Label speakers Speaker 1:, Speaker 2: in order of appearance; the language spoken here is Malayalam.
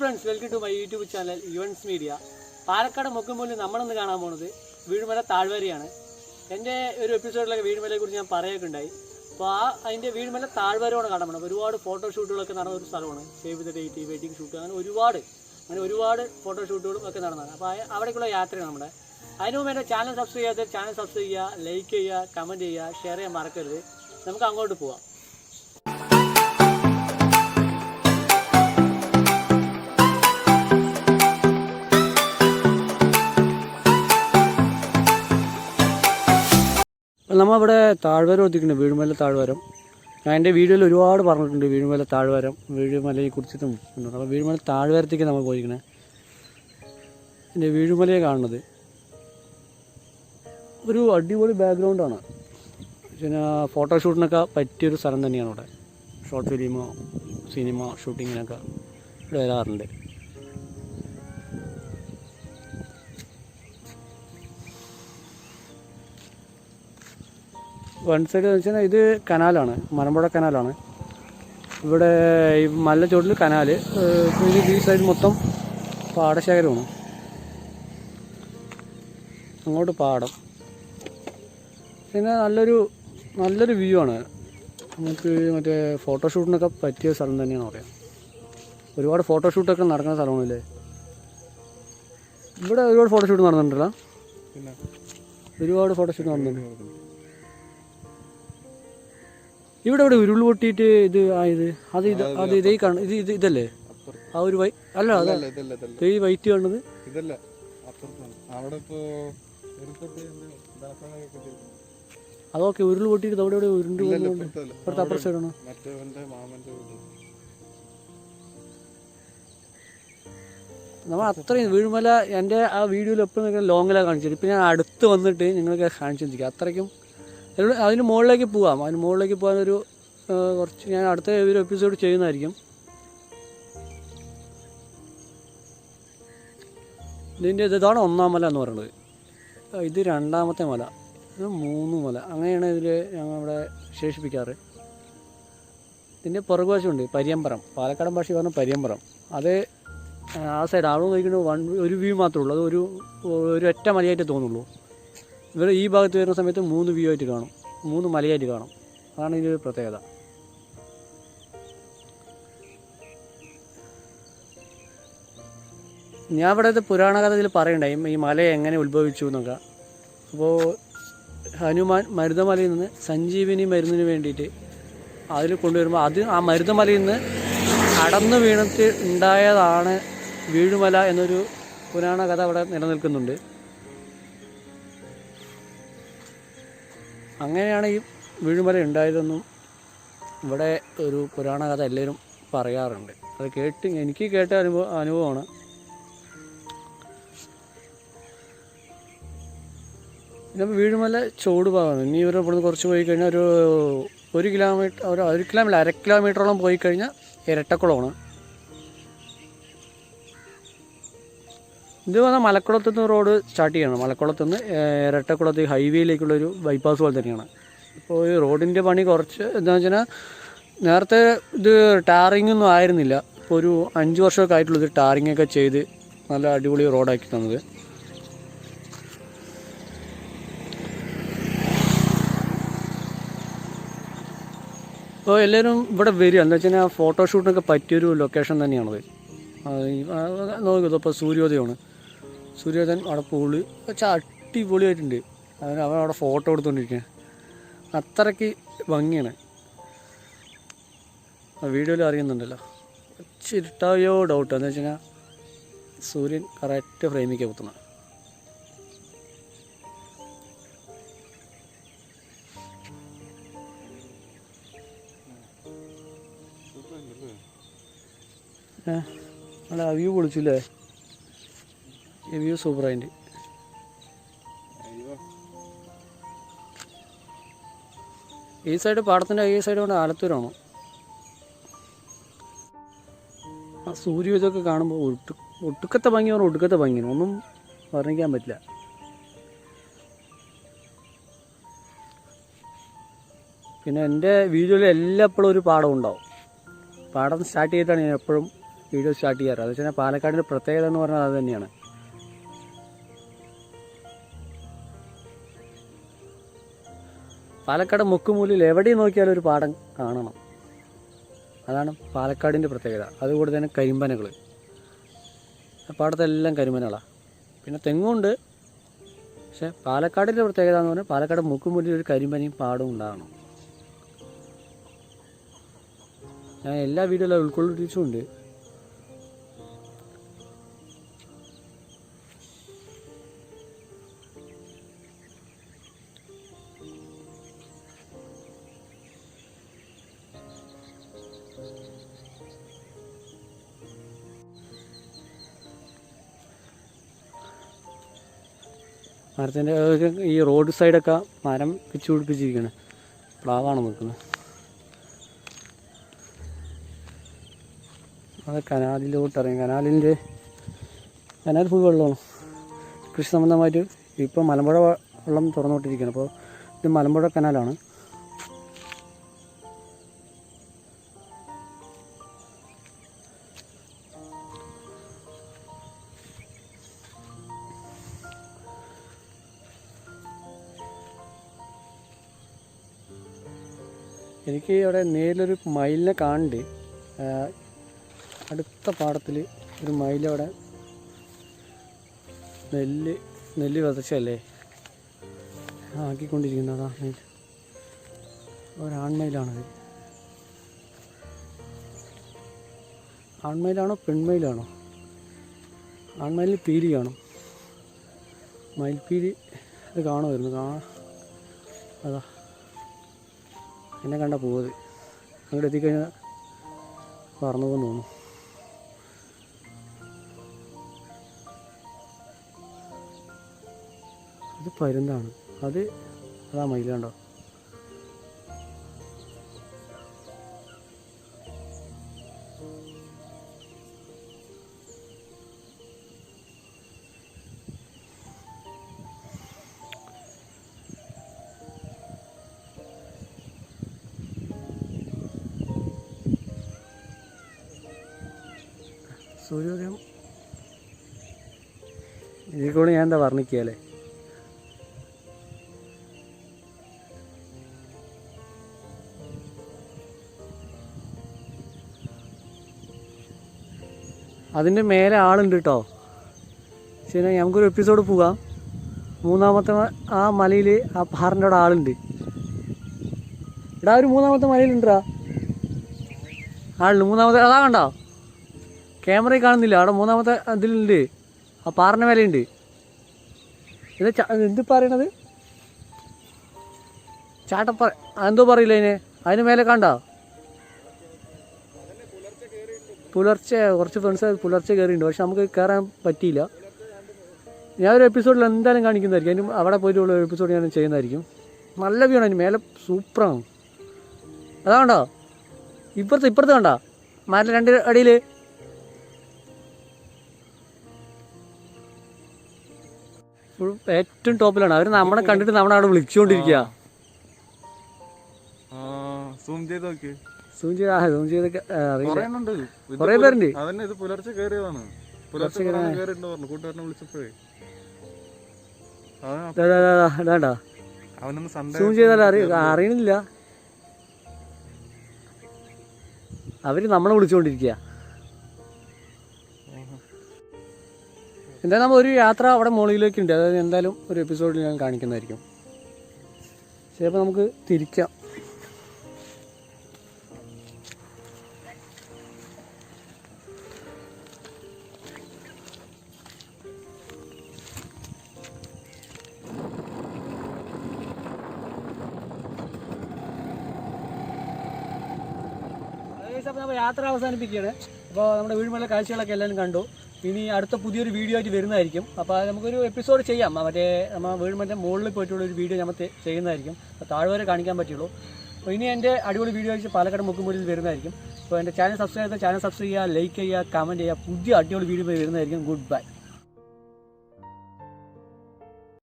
Speaker 1: Friends welcome to my YouTube channel Yuvans media Palakkad മുക്കുമ്പോൾ നമ്മളൊന്ന് കാണാൻ പോണത് വീഴുമല താഴ്വരയാണ്. എന്റെ ഒരു എപ്പിസോഡിലൊക്കെ വീഴുമലയെ കുറിച്ച് ഞാൻ പറയുകയൊക്കെ ഉണ്ടായി അപ്പോൾ ആ അതിന്റെ വീഴുമല താഴ്വരമാണ് കാണാൻ പോണത് ഒരുപാട് ഫോട്ടോഷൂട്ടുകളൊക്കെ നടന്ന ഒരു സ്ഥലമാണ്. Save the date wedding shoot അങ്ങനെ ഒരുപാട് അങ്ങനെ ഒരുപാട് ഫോട്ടോഷൂട്ടുകളും ഒക്കെ നടന്നതാണ്. അപ്പോൾ അവിടേക്കുള്ള യാത്രയാണ് നമ്മുടെ. അതിന് മുമ്പ് എന്റെ ചാനൽ സബ്സ്ക്രൈബ് ചെയ്യാത്ത ചാനൽ സബ്സ്ക്രൈബ് ചെയ്യുക ലൈക്ക് ചെയ്യുക കമന്റ് ചെയ്യുക ഷെയർ ചെയ്യാൻ മറക്കരുത്. നമുക്ക് അങ്ങോട്ട് പോവാം. നമ്മളിവിടെ താഴ്വരം എത്തിക്കുന്നുണ്ട് വീഴുമല താഴ്വരം. ഞാൻ എന്റെ വീഡിയോയിൽ ഒരുപാട് പറഞ്ഞിട്ടുണ്ട് വീഴുമല താഴ്വരം വീഴുമലയെ കുറിച്ചിട്ടും. അപ്പോൾ വീഴുമല താഴ്വരത്തേക്ക് നമ്മൾ പോയിരിക്കണേ. എന്റെ വീഴുമലയെ കാണുന്നത്. ഒരു അടിപൊളി ബാക്ക്ഗ്രൗണ്ടാണ് പിന്നെ ഫോട്ടോഷൂട്ടിനൊക്കെ പറ്റിയൊരു സ്ഥലം തന്നെയാണ് ഇവിടെ. ഷോർട്ട് ഫിലിമോ സിനിമ ഷൂട്ടിങ്ങിനൊക്കെ ഇവിടെ വരാറുണ്ട്. വൺ സൈഡ് എന്ന് വെച്ചാൽ ഇത് കനാലാണ് മലമ്പുഴ കനാലാണ്. ഇവിടെ ഈ മല ചുവട്ടിൽ കനാല് ഈ സൈഡ് മൊത്തം പാടശേഖരമാണ്. അങ്ങോട്ട് പാടം. പിന്നെ നല്ലൊരു നല്ലൊരു വ്യൂ ആണ്. നമുക്ക് മറ്റേ ഫോട്ടോഷൂട്ടിനൊക്കെ പറ്റിയ സ്ഥലം തന്നെയാണ് പറയാം. ഒരുപാട് ഫോട്ടോഷൂട്ടൊക്കെ നടക്കുന്ന സ്ഥലമാണല്ലേ? ഇവിടെ ഒരുപാട് ഫോട്ടോഷൂട്ട് നടന്നിട്ടുണ്ടല്ലോ. ഒരുപാട് ഫോട്ടോഷൂട്ട് നടന്നിട്ടുണ്ട്. ഇവിടെ ഇവിടെ ഉരുൾ പൊട്ടിയിട്ട് ഇത് ആയത് അത് ഇത് അത് ഇതേ കാണും ഇത് ഇത് ഇതല്ലേ? ആ ഒരു വൈ അല്ല അതല്ലേ ഈ വൈറ്റ് കാണുന്നത്.
Speaker 2: ഇതല്ല അവിടെ.
Speaker 1: അതൊക്കെ ഉരുൾ പൊട്ടിയിട്ട് അവിടെ ഇവിടെ ഉരുണ്ട് അപ്പുറത്ത് അപ്പുറ സൈഡാണ് നമ്മൾ അത്രയും വീഴുമല എന്റെ ആ വീഡിയോയിൽ എപ്പോഴും നിങ്ങൾ ലോങ്ങിലാണ് കാണിച്ചത്. ഇപ്പം ഞാൻ അടുത്ത് വന്നിട്ട് നിങ്ങൾക്ക് കാണിച്ചു തന്നിരിക്കുക അത്രയ്ക്കും അതിന് മുകളിലേക്ക് പോകാം അതിന് മുകളിലേക്ക് പോകാനൊരു കുറച്ച് ഞാൻ അടുത്ത ഒരു എപ്പിസോഡ് ചെയ്യുന്നതായിരിക്കും. ഇതിന്റെ ഇത് ഇതാണ് ഒന്നാം മല എന്ന് പറയുന്നത്. ഇത് രണ്ടാമത്തെ മല. ഇത് മൂന്ന് മല. അങ്ങനെയാണ് ഇതിൽ ഞങ്ങൾ ഇവിടെ ശേഷിപ്പിക്കാറ്. ഇതിന്റെ പുറകുവശമുണ്ട് പരിയമ്പറം പാലക്കാടൻ ഭാഷ പറഞ്ഞ പരിയമ്പറം അത് ആ സൈഡ് അവിടെ നോക്കിയിട്ട് വൺ ഒരു വ്യൂ മാത്രമേ ഉള്ളൂ. അത് ഒരു ഒരു ഒറ്റ മലയായിട്ട് തോന്നുള്ളൂ. ഇവർ ഈ ഭാഗത്ത് വരുന്ന സമയത്ത് മൂന്ന് വ്യൂ ആയിട്ട് കാണും. മൂന്ന് മലയായിട്ട് കാണും. അതാണ് ഇതിന്റെ ഒരു പ്രത്യേകത. ഞാൻ ഇവിടെ ഇത് പുരാണ കഥയിൽ പറയണ്ടായി. ഈ മല എങ്ങനെ ഉത്ഭവിച്ചു എന്നൊക്കെ. അപ്പോൾ ഹനുമാൻ മരുതമലയിൽ നിന്ന് സഞ്ജീവിനി മരുന്നിന് വേണ്ടിയിട്ട് അതിൽ കൊണ്ടുവരുമ്പോൾ അത് ആ മരുതമലയിൽ നിന്ന് അടന്നു വീണിട്ട് ഉണ്ടായതാണ് വീഴുമല എന്നൊരു പുരാണ കഥ അവിടെ നിലനിൽക്കുന്നുണ്ട്. അങ്ങനെയാണ് ഈ വീഴുമല ഉണ്ടായതെന്നും ഇവിടെ ഒരു പുരാണ കഥ എല്ലാവരും പറയാറുണ്ട്. അത് കേട്ട് എനിക്ക് കേട്ട അനുഭവ അനുഭവമാണ്. പിന്നെ വീഴുമല ചോട് ഭാഗമാണ് ഇനി ഇവർ ഇവിടുന്ന് കുറച്ച് പോയി കഴിഞ്ഞാൽ ഒരു ഒരു കിലോമീറ്റർ ഒരു ഒരു കിലോമീറ്റർ അര കിലോമീറ്ററോളം പോയി കഴിഞ്ഞാൽ ഇരട്ടക്കുളമാണ്. ഇത് വന്നാൽ മലക്കുളത്ത് നിന്ന് റോഡ് സ്റ്റാർട്ട് ചെയ്യണം. മലക്കുളത്ത് നിന്ന് ഇരട്ടക്കുളത്ത് ഹൈവേയിലേക്കുള്ളൊരു ബൈപ്പാസ് പോലെ തന്നെയാണ്. ഇപ്പോൾ ഈ റോഡിന്റെ പണി കുറച്ച് എന്താണെന്ന് വെച്ചാൽ നേരത്തെ ഇത് ടാറിംഗ് ഒന്നും ആയിരുന്നില്ല. ഇപ്പോൾ ഒരു അഞ്ച് വർഷമൊക്കെ ആയിട്ടുള്ളൂ ഇത് ടാറിംഗ് ഒക്കെ ചെയ്ത് നല്ല അടിപൊളി റോഡാക്കി തന്നത്. അപ്പോൾ എല്ലാവരും ഇവിടെ വരിക. എന്താ വെച്ച് കഴിഞ്ഞാൽ ഫോട്ടോഷൂട്ടിനൊക്കെ പറ്റിയൊരു ലൊക്കേഷൻ തന്നെയാണത്. നോക്കുക ഇപ്പോൾ സൂര്യോദയമാണ്. സൂര്യോദയൻ അവിടെ പൂൾ അടിപൊളിയായിട്ടുണ്ട്. അതിന് അവൻ അവിടെ ഫോട്ടോ എടുത്തുകൊണ്ടിരിക്കുക അത്രയ്ക്ക് ഭംഗിയാണ്. വീഡിയോയിൽ അറിയുന്നുണ്ടല്ലോ. ചിരുട്ടായോ ഡൗട്ട് എന്ന് വെച്ചാൽ സൂര്യൻ കറക്റ്റ് ഫ്രെയിമിലേക്ക് കുത്തുന്നത് നല്ല വ്യൂ പൊളിച്ചില്ലേ? ഈ വ്യൂ
Speaker 2: അതിന്റെ
Speaker 1: ഈ സൈഡ് പാടത്തിന്റെ ഈ സൈഡ് കൊണ്ട് ആലത്തൂരാണോ. ആ സൂര്യോദയമൊക്കെ കാണുമ്പോൾ ഒട്ടു ഒട്ടുക്കത്തെ ഭംഗി പറഞ്ഞാൽ ഒടുക്കത്തെ ഭംഗിയാണ് ഒന്നും വർണിക്കാൻ പറ്റില്ല. പിന്നെ എന്റെ വീഡിയോയിൽ എല്ലായ്പ്പോഴും ഒരു പാടം ഉണ്ടാവും. പാടം സ്റ്റാർട്ട് ചെയ്തിട്ടാണ് ഞാൻ എപ്പോഴും വീഡിയോ സ്റ്റാർട്ട് ചെയ്യാറ്. അത് വെച്ചാൽ പാലക്കാടിന്റെ പ്രത്യേകത എന്ന് പറഞ്ഞാൽ അത് തന്നെയാണ്. പാലക്കാട് മുക്കുമൂലിൽ എവിടെ നോക്കിയാലും ഒരു പാടം കാണണം. അതാണ് പാലക്കാടിന്റെ പ്രത്യേകത. അതുകൂടെ തന്നെ കരിമ്പനകൾ പാടത്തെല്ലാം കരിമ്പനകളാണ് പിന്നെ തെങ്ങുണ്ട്. പക്ഷെ പാലക്കാടിന്റെ പ്രത്യേകത എന്ന് പറഞ്ഞാൽ പാലക്കാട് മുക്കുമൂലിൽ ഒരു കരിമ്പനയും പാടും ഉണ്ടാകണം. ഞാൻ എല്ലാ വീഡിയോയിലും ഉൾക്കൊള്ളിച്ചുണ്ട് മരത്തിന്റെ ഈ റോഡ് സൈഡൊക്കെ മരം വെച്ച് പിടിപ്പിച്ചിരിക്കുകയാണ് പ്ലാവാണ് നിൽക്കുന്നത്. അത് കനാലിലോട്ട് ഇറങ്ങി. കനാലിന്റെ കനാൽ ഫുൾ വെള്ളമാണ്. കൃഷി സംബന്ധമായിട്ട് ഇപ്പോൾ മലമ്പുഴ വെള്ളം തുറന്നുകൊണ്ടിരിക്കുകയാണ്. അപ്പോൾ ഇത് മലമ്പുഴ കനാലാണ്. എനിക്ക് അവിടെ നേരിലൊരു മയിലിനെ കാണുന്നുണ്ട് ആ, അടുത്ത പാടത്തിൽ ഒരു മയിലവിടെ നെല്ല് നെല്ല് വിതച്ചല്ലേ ആക്കിക്കൊണ്ടിരിക്കുന്നതാ നെല്ല് ഒരാൺമയിലാണത് ആൺമയിലാണോ പെൺമയിലാണോ? ആൺമയിലിന് പീലി കാണും. മയിൽപ്പീലി അത് കാണുമായിരുന്നു കാണാ അതാ. എന്നെ കണ്ട പോവത് അങ്ങോട്ട് എത്തിക്കഴിഞ്ഞാൽ പറന്നു പോകുന്നു തോന്നുന്നു. ഇത് പരുന്താണ്. അത് അതാ മയിലാണ്ടോ സൂര്യോദയം. ഇതിൽ കൂടെ ഞാൻ എന്താ വർണിക്കുകയല്ലേ അതിന്റെ മേലെ ആളുണ്ട് കേട്ടോ ശരി നമുക്കൊരു എപ്പിസോഡ് പോകാം. മൂന്നാമത്തെ ആ മലയിൽ ആ പാറിന്റെ അവിടെ ആളുണ്ട്. എടാ ഒരു മൂന്നാമത്തെ മലയിലുണ്ടാ ആളുണ്ട്. മൂന്നാമത്തെ അതാ കണ്ടോ? ക്യാമറയിൽ കാണുന്നില്ല. അവിടെ മൂന്നാമത്തെ ഇതിലുണ്ട്. ആ പാറിന്റെ മേലെയുണ്ട്. ഇത് എന്ത് പറയണത്? ചാട്ടപ്പറ എന്തോ പറയില്ല അതിന്? അതിന് മേലെ കണ്ട? പുലർച്ചെ കുറച്ച് ഫ്രണ്ട്സ് പുലർച്ചെ കയറിയിട്ടുണ്ട് പക്ഷെ നമുക്ക് കയറാൻ പറ്റിയില്ല. ഞാൻ ഒരു എപ്പിസോഡിൽ എന്തായാലും കാണിക്കുന്നതായിരിക്കും. അതിന് അവിടെ പോയിട്ടുള്ള ഒരു എപ്പിസോഡ് ഞാൻ ചെയ്യുന്നതായിരിക്കും. നല്ല വ്യൂ ആണ് അതിന് മേലെ. സൂപ്പറാണ്. അതാ കണ്ടോ? ഇപ്പുറത്ത് ഇപ്പുറത്ത് കണ്ടോ? മരം രണ്ട് അടിയിൽ ഫുൾ ഏറ്റവും ടോപ്പിലാണ്. അവർ നമ്മളെ കണ്ടിട്ട് നമ്മളെ അവിടെ വിളിച്ചുകൊണ്ടിരിക്കുക
Speaker 2: സൂം ചെയ്ത് നോക്കി.
Speaker 1: സൂം ചെയ്ത് ആ
Speaker 2: കൊറേ
Speaker 1: പേരുണ്ട്.
Speaker 2: അതന്നെ ഇത് പുലർച്ചെ കയറിയതാണ് പുലർച്ചെ കയറിയിട്ടുണ്ട് പറഞ്ഞു. കൂട്ടുകാരനെ വിളിച്ചപ്പോഴേ. അവൻ
Speaker 1: ദാ, ദാ, ദാ, ദാ, ഇതാണ്ടാ. സൂം ചെയ്താൽ അറി അറിയണില്ല. അവർ നമ്മളെ വിളിച്ചുകൊണ്ടിരിക്കുക എന്തായാലും നമ്മൾ ഒരു യാത്ര അവിടെ മുകളിലേക്ക് ഉണ്ട് അതായത് എന്തായാലും ഒരു എപ്പിസോഡിൽ ഞാൻ കാണിക്കുന്നതായിരിക്കും. ചിലപ്പോൾ നമുക്ക് തിരിക്കാം. യാത്ര അവസാനിപ്പിക്കുകയാണ്. അപ്പോൾ നമ്മുടെ വീടുമുള്ള കാഴ്ചകളൊക്കെ എല്ലാവരും കണ്ടു. ഇനി അടുത്ത പുതിയൊരു വീഡിയോ ആയിട്ട് വരുന്നതായിരിക്കും. അപ്പോൾ നമുക്കൊരു എപ്പിസോഡ് ചെയ്യാം. മറ്റേ നമ്മൾ വീടുമറ്റേ മുകളിൽ പോയിട്ടുള്ള ഒരു വീഡിയോ നമ്മൾ ചെയ്യുന്നതായിരിക്കും. അപ്പോൾ താഴെ വരെ കാണിക്കാൻ പറ്റുള്ളൂ. അപ്പോൾ ഇനി എന്റെ അടിപൊളി വീഡിയോ ആയിട്ട് പാലക്കാട് മുക്കുമൂലിൽ വരുന്നതായിരിക്കും. അപ്പോൾ എന്റെ ചാനൽ സബ്സ്ക്രൈബ് ചെയ്താൽ ചാനൽ സബ്സ്ക്രൈബ് ചെയ്യുക ലൈക്ക് ചെയ്യുക കമന്റ് ചെയ്യുക. പുതിയ അടിപൊളി വീഡിയോ വരുന്നതായിരിക്കും. Good bye